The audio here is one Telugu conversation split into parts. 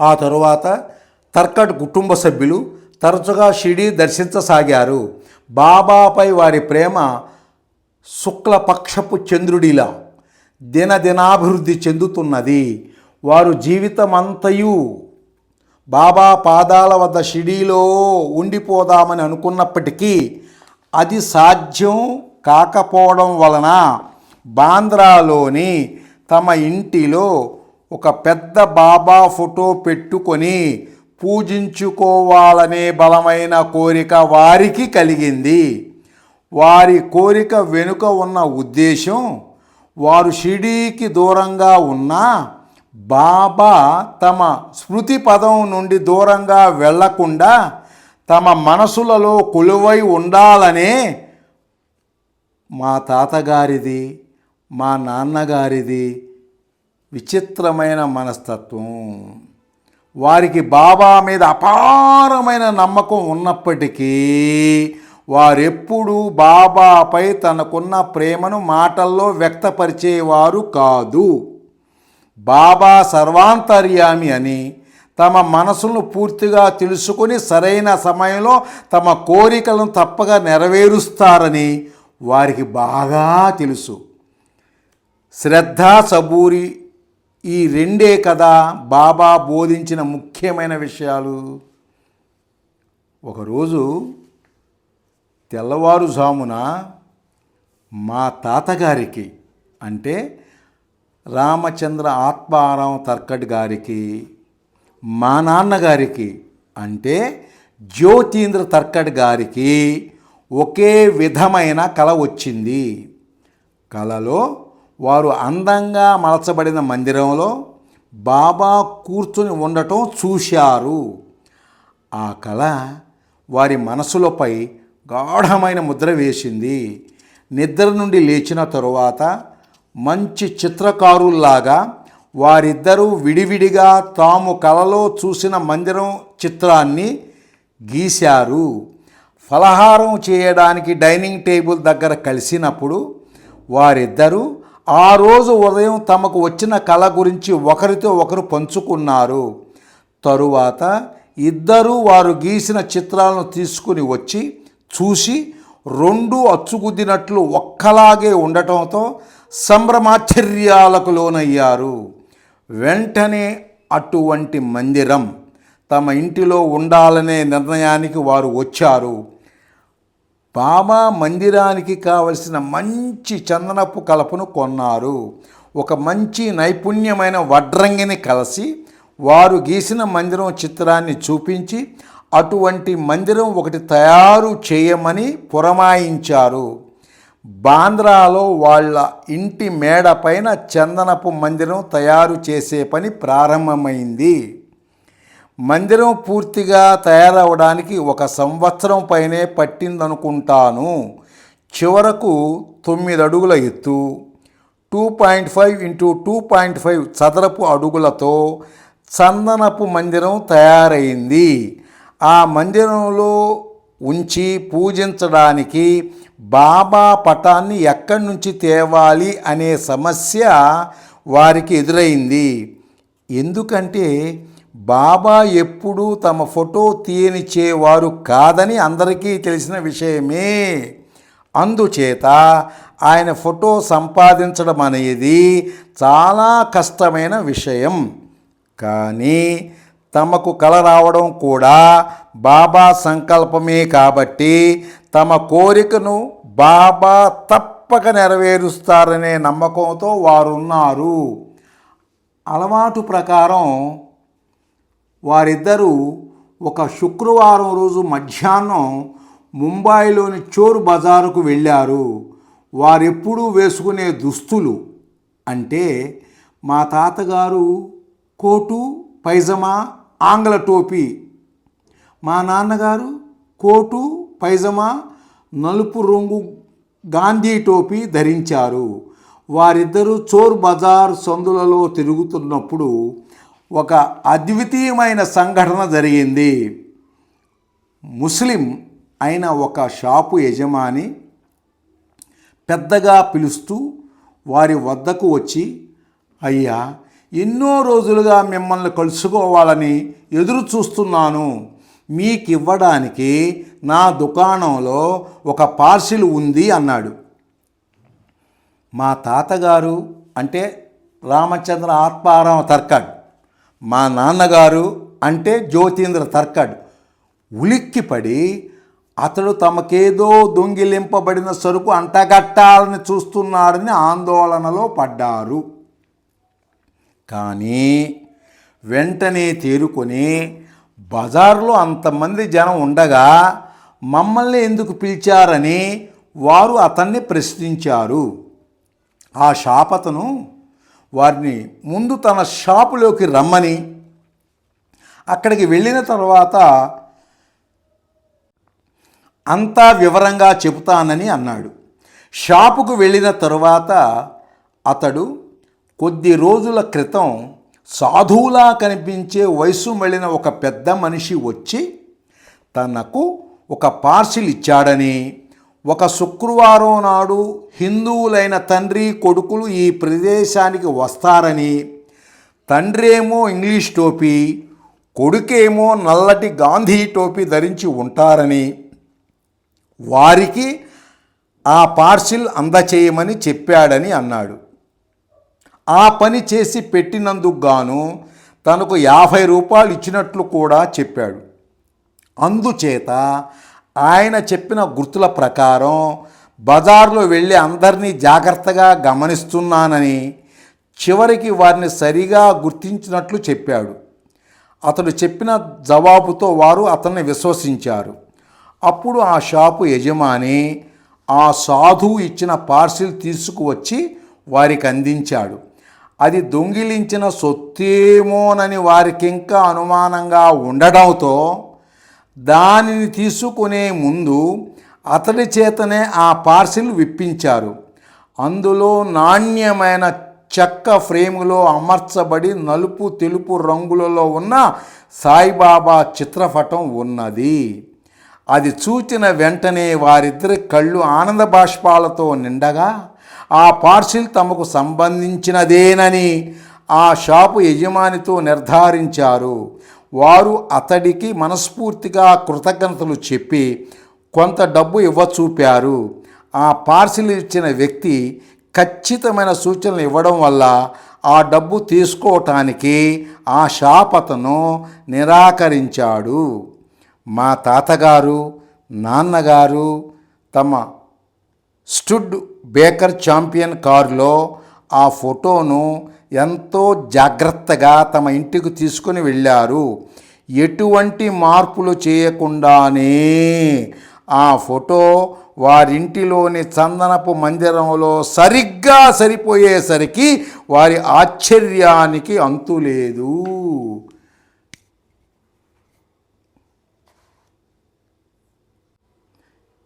ఆ తరువాత తర్కట్ కుటుంబ సభ్యులు తరచుగా షిడి దర్శించసాగారు. బాబాపై వారి ప్రేమ శుక్లపక్షపు చంద్రుడిలా దినదినాభివృద్ధి చెందుతున్నది. వారు జీవితమంతయు బాబా పాదాల వద్ద షిడీలో ఉండిపోదామని అనుకున్నప్పటికీ అది సాధ్యం కాకపోవడం వలన బాంద్రాలోని తమ ఇంటిలో ఒక పెద్ద బాబా ఫోటో పెట్టుకొని పూజించుకోవాలనే బలమైన కోరిక వారికి కలిగింది. వారి కోరిక వెనుక ఉన్న ఉద్దేశం వారు షిడీకి దూరంగా ఉన్నా బాబా తమ స్మృతి పదం నుండి దూరంగా వెళ్ళకుండా తమ మనసులలో కొలువై ఉండాలనే మా తాతగారిది మా నాన్నగారిది విచిత్రమైన మనస్తత్వం. వారికి బాబా మీద అపారమైన నమ్మకం ఉన్నప్పటికీ వారెప్పుడూ బాబాపై తనకున్న ప్రేమను మాటల్లో వ్యక్తపరిచేవారు కాదు. బాబా సర్వాంతర్యామి అని తమ మనసును పూర్తిగా తెలుసుకొని సరైన సమయంలో తమ కోరికలను తప్పక నెరవేరుస్తారని వారికి బాగా తెలుసు. శ్రద్ధ సబూరి ఈ రెండే కదా బాబా బోధించిన ముఖ్యమైన విషయాలు. ఒకరోజు తెల్లవారుజామున మా తాతగారికి అంటే రామచంద్ర ఆత్మారాం తర్కడ్ గారికి మా నాన్నగారికి అంటే జ్యోతీంద్ర తర్కడ్ గారికి ఒకే విధమైన కళ వచ్చింది. కళలో వారు అందంగా మలచబడిన మందిరంలో బాబా కూర్చుని ఉండటం చూశారు. ఆ కళ వారి మనసులపై గాఢమైన ముద్ర వేసింది. నిద్ర నుండి లేచిన తరువాత మంచి చిత్రకారుల్లాగా వారిద్దరూ విడివిడిగా తాము కలలో చూసిన మందిరం చిత్రాన్ని గీశారు. ఫలహారం చేయడానికి డైనింగ్ టేబుల్ దగ్గర కలిసినప్పుడు వారిద్దరూ ఆ రోజు ఉదయం తమకు వచ్చిన కళ గురించి ఒకరితో ఒకరు పంచుకున్నారు. తరువాత ఇద్దరూ వారు గీసిన చిత్రాలను తీసుకుని వచ్చి చూసి రెండు అచ్చుకుద్దినట్లు ఒక్కలాగే ఉండటంతో సంభ్రమాశ్చర్యాలకు లోనయ్యారు. వెంటనే అటువంటి మందిరం తమ ఇంటిలో ఉండాలనే నిర్ణయానికి వారు వచ్చారు. బామా మందిరానికి కావలసిన మంచి చందనపు కలపను కొన్నారు. ఒక మంచి నైపుణ్యమైన వడ్రంగిని కలిసి వారు గీసిన మందిరం చిత్రాన్ని చూపించి అటువంటి మందిరం ఒకటి తయారు చేయమని పురమాయించారు. బాంద్రాలో వాళ్ళ ఇంటి మేడ పైన చందనపు మందిరం తయారు చేసే పని ప్రారంభమైంది. మందిరం పూర్తిగా తయారవడానికి ఒక సంవత్సరం పైనే పట్టిందనుకుంటాను. చివరకు తొమ్మిది అడుగుల ఎత్తు two point five into two point five చదరపు అడుగులతో చందనపు మందిరం తయారైంది. ఆ మందిరంలో ఉంచి పూజించడానికి బాబా పటాన్ని ఎక్కడి నుంచి తేవాలి అనే సమస్య వారికి ఎదురైంది. ఎందుకంటే బాబా ఎప్పుడూ తమ ఫోటో తీయనిచ్చేవారు కాదని అందరికీ తెలిసిన విషయమే. అందుచేత ఆయన ఫోటో సంపాదించడం అనేది చాలా కష్టమైన విషయం. కానీ తమకు కల రావడం కూడా బాబా సంకల్పమే కాబట్టి తమ కోరికను బాబా తప్పక నెరవేరుస్తారనే నమ్మకంతో వారున్నారు. అలవాటు ప్రకారం వారిద్దరూ ఒక శుక్రవారం రోజు మధ్యాహ్నం ముంబాయిలోని చోరు బజారుకు వెళ్ళారు. వారెప్పుడూ వేసుకునే దుస్తులు అంటే మా తాతగారు కోటు పైజమా ఆంగ్ల టోపీ. మా నాన్నగారు కోటు పైజమా నలుపు రంగు గాంధీ టోపీ ధరించారు. వారిద్దరూ చోర్ బజార్ సందులలో తిరుగుతున్నప్పుడు ఒక అద్వితీయమైన సంఘటన జరిగింది. ముస్లిం అయిన ఒక షాపు యజమాని పెద్దగా పిలుస్తూ వారి వద్దకు వచ్చి అయ్యా ఎన్నో రోజులుగా మిమ్మల్ని కలుసుకోవాలని ఎదురు చూస్తున్నాను. మీకు ఇవ్వడానికి నా దుకాణంలో ఒక పార్సిల్ ఉంది అన్నాడు. మా తాతగారు అంటే రామచంద్ర ఆత్మారామ తర్కడ్ మా నాన్నగారు అంటే జ్యోతీంద్ర తర్కడ్. ఉలిక్కిపడి అతడు తమకేదో దొంగిలింపబడిన సరుకు అంటగట్టాలని చూస్తున్నాడని ఆందోళనలో పడ్డారు. కానీ వెంటనే తేరుకొని బజార్లో అంతమంది జనం ఉండగా మమ్మల్ని ఎందుకు పిలిచారని వారు అతన్ని ప్రశ్నించారు. ఆ షాపతను వారిని ముందు తన షాపులోకి రమ్మని అక్కడికి వెళ్ళిన తర్వాత అంతా వివరంగా చెబుతానని అన్నాడు. షాపుకు వెళ్ళిన తరువాత అతడు కొద్ది రోజుల క్రితం సాధువులా కనిపించే వయసు మళ్ళిన ఒక పెద్ద మనిషి వచ్చి తనకు ఒక పార్సిల్ ఇచ్చాడని ఒక శుక్రవారం నాడు హిందువులైన తండ్రి కొడుకులు ఈ ప్రదేశానికి వస్తారని తండ్రి ఏమో ఇంగ్లీష్ టోపీ కొడుకేమో నల్లటి గాంధీ టోపీ ధరించి ఉంటారని వారికి ఆ పార్సిల్ అందచేయమని చెప్పాడని అన్నాడు. ఆ పని చేసి పెట్టినందుకు గాను తనకు యాభై రూపాయలు ఇచ్చినట్లు కూడా చెప్పాడు. అందుచేత ఆయన చెప్పిన గుర్తుల ప్రకారం బజార్లో వెళ్ళి అందరినీ జాగ్రత్తగా గమనిస్తున్నానని చివరికి వారిని సరిగా గుర్తించినట్లు చెప్పాడు. అతడు చెప్పిన జవాబుతో వారు అతన్ని విశ్వసించారు. అప్పుడు ఆ షాపు యజమాని ఆ సాధువు ఇచ్చిన పార్సిల్ తీసుకువచ్చి వారికి అందించాడు. అది దొంగిలించిన సొత్తేమోనని వారికి ఇంకా అనుమానంగా ఉండడంతో దానిని తీసుకునే ముందు అతడి చేతనే ఆ పార్సిల్ విప్పించారు. అందులో నాణ్యమైన చెక్క ఫ్రేములో అమర్చబడి నలుపు తెలుపు రంగులలో ఉన్న సాయిబాబా చిత్రపటం ఉన్నది. అది చూచిన వెంటనే వారిద్దరి కళ్ళు ఆనంద బాష్పాలతో నిండగా ఆ పార్సిల్ తమకు సంబంధించినదేనని ఆ షాపు యజమానితో నిర్ధారించారు. వారు అతడికి మనస్ఫూర్తిగా కృతజ్ఞతలు చెప్పి కొంత డబ్బు ఇవ్వచూపారు. ఆ పార్సిల్ ఇచ్చిన వ్యక్తి ఖచ్చితమైన సూచనలు ఇవ్వడం వల్ల ఆ డబ్బు తీసుకోవటానికి ఆ షాప్ అతను నిరాకరించాడు. మా తాతగారు నాన్నగారు తమ స్టుడ్ బేకర్ ఛాంపియన్ కారులో ఆ ఫోటోను ఎంతో జాగ్రత్తగా తమ ఇంటికి తీసుకుని వెళ్ళారు. ఎటువంటి మార్పులు చేయకుండానే ఆ ఫోటో వారింటిలోని చందనపు మందిరంలో సరిగ్గా సరిపోయేసరికి వారి ఆశ్చర్యానికి అంతులేదు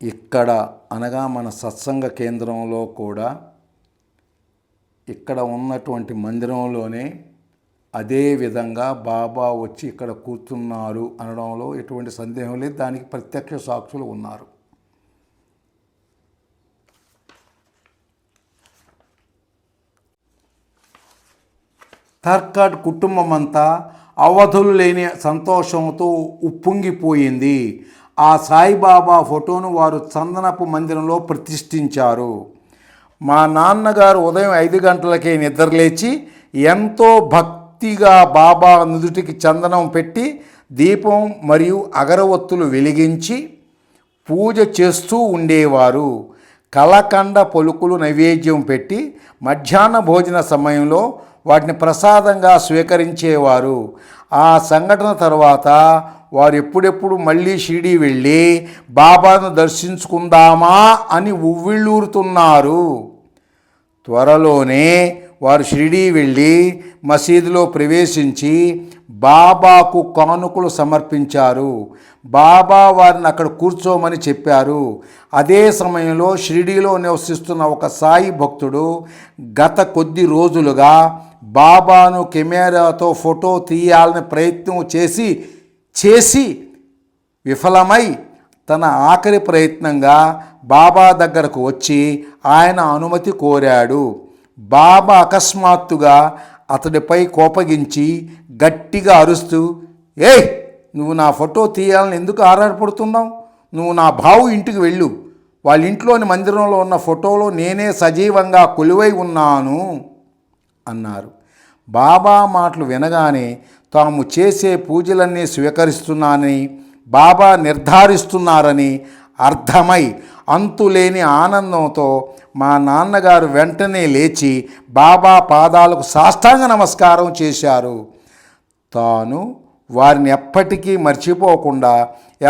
ఇక్కడ అనగా మన సత్సంగ కేంద్రంలో కూడా ఇక్కడ ఉన్నటువంటి మందిరంలోనే అదే విధంగా బాబా వచ్చి ఇక్కడ కూర్చున్నారు అనడంలో ఎటువంటి సందేహం లేదు. దానికి ప్రత్యక్ష సాక్షులు ఉన్నారు. తర్కాడ్ కుటుంబం అంతా అవధులు లేని సంతోషంతో ఉప్పొంగిపోయింది. ఆ సాయిబాబా ఫోటోను వారు చందనపు మందిరంలో ప్రతిష్ఠించారు. మా నాన్నగారు ఉదయం ఐదు గంటలకే నిద్రలేచి ఎంతో భక్తిగా బాబా నుదుటికి చందనం పెట్టి దీపం మరియు అగరవత్తులు వెలిగించి పూజ చేస్తూ ఉండేవారు. కలకండ పలుకులు నైవేద్యం పెట్టి మధ్యాహ్న భోజన సమయంలో వాటిని ప్రసాదంగా స్వీకరించేవారు. ఆ సంఘటన తర్వాత వారు ఎప్పుడెప్పుడు మళ్ళీ షిరిడి వెళ్ళి బాబాను దర్శించుకుందామా అని ఉవ్విళ్ళూరుతున్నారు. త్వరలోనే వారు షిరిడీ వెళ్ళి మసీదులో ప్రవేశించి బాబాకు కానుకలు సమర్పించారు. బాబా వారిని అక్కడ కూర్చోమని చెప్పారు. అదే సమయంలో షిరిడీలో నివసిస్తున్న ఒక సాయి భక్తుడు గత కొద్ది రోజులుగా బాబాను కెమెరాతో ఫోటో తీయాలని ప్రయత్నం చేసి చేసి విఫలమై తన ఆఖరి ప్రయత్నంగా బాబా దగ్గరకు వచ్చి ఆయన అనుమతి కోరాడు. బాబా అకస్మాత్తుగా అతడిపై కోపగించి గట్టిగా అరుస్తూ ఏయ్ నువ్వు నా ఫోటో తీయాలని ఎందుకు ఆరాటపడుతున్నావు? నువ్వు నా బావు ఇంటికి వెళ్ళు. వాళ్ళ ఇంట్లోని మందిరంలో ఉన్న ఫోటోలో నేనే సజీవంగా కొలువై ఉన్నాను అన్నారు. బాబా మాటలు వినగానే తాము చేసే పూజలన్నీ స్వీకరిస్తున్నానని బాబా నిర్ధారిస్తున్నారని అర్థమై అంతులేని ఆనందంతో మా నాన్నగారు వెంటనే లేచి బాబా పాదాలకు సాష్టాంగ నమస్కారం చేశారు. తాను వారిని ఎప్పటికీ మర్చిపోకుండా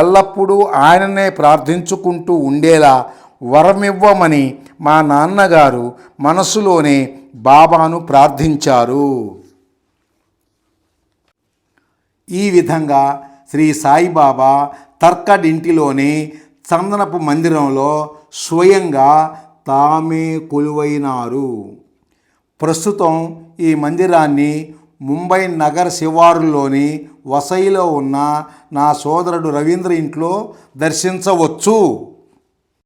ఎల్లప్పుడూ ఆయననే ప్రార్థించుకుంటూ ఉండేలా వరమివ్వమని మా నాన్నగారు మనసులోనే బాబాను ప్రార్థించారు. ఈ విధంగా శ్రీ సాయిబాబా తర్కడ్ ఇంటిలోని చందనపు మందిరంలో స్వయంగా తామే కొలువైనారు. ప్రస్తుతం ఈ మందిరాన్ని ముంబై నగర్ శివారులోని వసైలో ఉన్న నా సోదరుడు రవీంద్ర ఇంట్లో దర్శించవచ్చు.